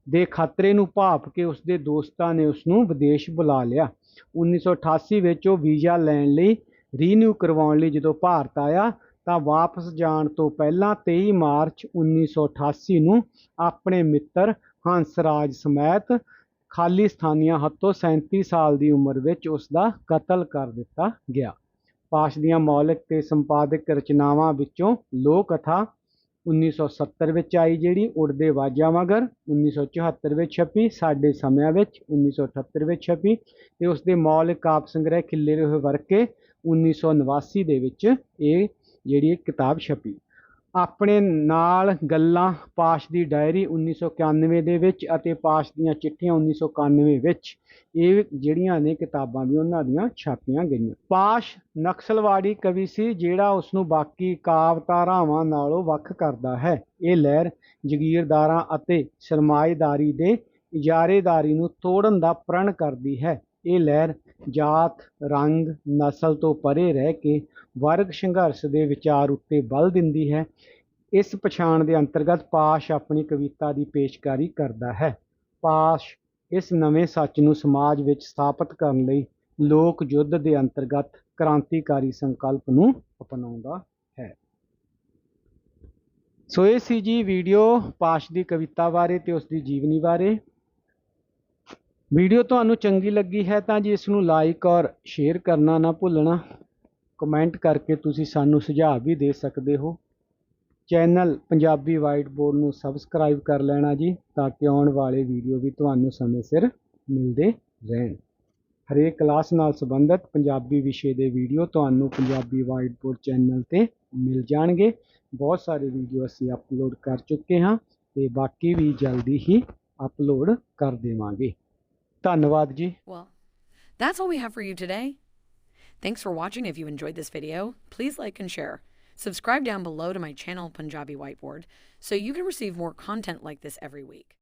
Speaker 3: ਦੇ ਖਤਰੇ ਨੂੰ ਭਾਪ ਕੇ ਉਸ ਦੇ ਦੋਸਤਾਂ ਨੇ ਉਸ ਨੂੰ ਵਿਦੇਸ਼ ਬੁਲਾ ਲਿਆ। 1988 ਵਿੱਚ ਉਹ ਵੀਜ਼ਾ ਲੈਣ ਲਈ ਰੀਨਿਊ ਕਰਵਾਉਣ ਲਈ ਜਦੋਂ ਭਾਰਤ ਆਇਆ, ਤਾਂ ਵਾਪਸ ਜਾਣ ਤੋਂ ਪਹਿਲਾਂ 23 ਮਾਰਚ 1988 ਨੂੰ ਆਪਣੇ ਮਿੱਤਰ ਹੰਸਰਾਜ ਸਮੇਤ ਖਾਲਿਸਤਾਨੀਆਂ ਹੱਥੋਂ 37 ਸਾਲ ਦੀ ਉਮਰ ਵਿੱਚ ਉਸ ਦਾ ਕਤਲ ਕਰ ਦਿੱਤਾ ਗਿਆ। ਪਾਸ਼ ਦੀਆਂ ਮੌਲਿਕ ਤੇ ਸੰਪਾਦਕ ਰਚਨਾਵਾਂ ਵਿੱਚੋਂ ਲੋਕ ਕਥਾ 1970 ਵਿੱਚ ਆਈ, ਜਿਹੜੀ ਉੜਦੇ ਵਾਜਾਂ ਮਗਰ 1974 ਵਿੱਚ ਛਪੀ, ਸਾਡੇ ਸਮਿਆਂ ਵਿੱਚ 1978 ਵਿੱਚ ਛਪੀ ਤੇ ਉਸ ਦੇ ਮੌਲਿਕ ਕਾਵਿ ਸੰਗ੍ਰਹਿ ਖਿੱਲਰੇ ਹੋਏ ਵਰਕੇ 1989 ਦੇ ਵਿੱਚ ਇਹ ਜਿਹੜੀ ਇਹ ਕਿਤਾਬ ਛਪੀ। ਆਪਣੇ ਨਾਲ ਗੱਲਾਂ ਪਾਸ਼ ਦੀ ਡਾਇਰੀ 1991 ਦੇ ਵਿੱਚ ਅਤੇ ਪਾਸ਼ ਦੀਆਂ ਚਿੱਠੀਆਂ 1991 ਵਿੱਚ, ਇਹ ਜਿਹੜੀਆਂ ਨੇ ਕਿਤਾਬਾਂ ਵੀ ਉਹਨਾਂ ਦੀਆਂ ਛਾਪੀਆਂ ਗਈਆਂ। ਪਾਸ਼ ਨਕਸਲਵਾੜੀ ਕਵੀ ਸੀ, ਜਿਹੜਾ ਉਸ ਨੂੰ ਬਾਕੀ ਕਾਵਤਾਰਾਵਾਂ ਨਾਲੋਂ ਵੱਖ ਕਰਦਾ ਹੈ। ਇਹ ਲਹਿਰ ਜਗੀਰਦਾਰਾਂ ਅਤੇ ਸਰਮਾਏਦਾਰੀ ਦੇ ਇਜਾਰੇਦਾਰੀ ਨੂੰ ਤੋੜਨ ਦਾ ਪ੍ਰਣ ਕਰਦੀ ਹੈ। ਇਹ ਲਹਿਰ ਜਾਤ, ਰੰਗ, ਨਸਲ ਤੋਂ ਪਰੇ ਰਹਿ ਕੇ ਵਰਗ ਸੰਘਰਸ਼ ਦੇ ਵਿਚਾਰ ਉੱਤੇ ਬਲ ਦਿੰਦੀ ਹੈ, ਇਸ ਪਛਾਣ ਦੇ ਅੰਤਰਗਤ ਪਾਸ਼ ਆਪਣੀ ਕਵਿਤਾ ਦੀ ਪੇਸ਼ਕਾਰੀ ਕਰਦਾ ਹੈ। ਪਾਸ਼ ਇਸ ਨਵੇਂ ਸੱਚ ਨੂੰ ਸਮਾਜ ਵਿੱਚ ਸਥਾਪਿਤ ਕਰਨ ਲਈ ਲੋਕ ਯੁੱਧ ਦੇ ਅੰਤਰਗਤ ਕ੍ਰਾਂਤੀਕਾਰੀ ਸੰਕਲਪ ਨੂੰ ਅਪਣਾਉਂਦਾ ਹੈ। ਸੋ ਇਹ ਸੀ ਜੀ ਵੀਡੀਓ ਪਾਸ਼ ਦੀ ਕਵਿਤਾ ਬਾਰੇ ਤੇ ਉਸ ਦੀ ਜੀਵਨੀ ਬਾਰੇ। ਵੀਡੀਓ ਤੁਹਾਨੂੰ ਚੰਗੀ ਲੱਗੀ ਹੈ ਤਾਂ ਜੀ ਇਸ ਨੂੰ ਲਾਈਕ ਔਰ ਸ਼ੇਅਰ ਕਰਨਾ ਨਾ ਭੁੱਲਣਾ। ਕਮੈਂਟ ਕਰਕੇ ਤੁਸੀਂ ਸਾਨੂੰ ਸੁਝਾਅ ਵੀ ਦੇ ਸਕਦੇ ਹੋ। ਚੈਨਲ ਪੰਜਾਬੀ ਵਾਈਟ ਬੋਰਡ ਨੂੰ ਸਬਸਕ੍ਰਾਈਬ ਕਰ ਲੈਣਾ ਜੀ ਤਾਂ ਕਿ ਆਉਣ ਵਾਲੇ ਵੀਡੀਓ ਵੀ ਤੁਹਾਨੂੰ ਸਮੇਂ ਸਿਰ ਮਿਲਦੇ ਰਹਿਣ। ਹਰੇਕ ਕਲਾਸ ਨਾਲ ਸੰਬੰਧਿਤ ਪੰਜਾਬੀ ਵਿਸ਼ੇ ਦੇ ਵੀਡੀਓ ਤੁਹਾਨੂੰ ਪੰਜਾਬੀ ਵਾਈਟ ਬੋਰਡ ਚੈਨਲ ਤੇ ਮਿਲ ਜਾਣਗੇ। ਬਹੁਤ ਸਾਰੇ ਵੀਡੀਓ ਅਸੀਂ ਅਪਲੋਡ ਕਰ ਚੁੱਕੇ ਹਾਂ ਤੇ ਬਾਕੀ ਵੀ ਜਲਦੀ ਹੀ ਅਪਲੋਡ ਕਰ ਦੇਵਾਂਗੇ। ਧੰਨਵਾਦ ਜੀ
Speaker 4: Well, that's all we have for you today. Thanks for watching. If you enjoyed this video, please like and share. Subscribe down below to my channel, Punjabi Whiteboard, so you can receive more content like this every week.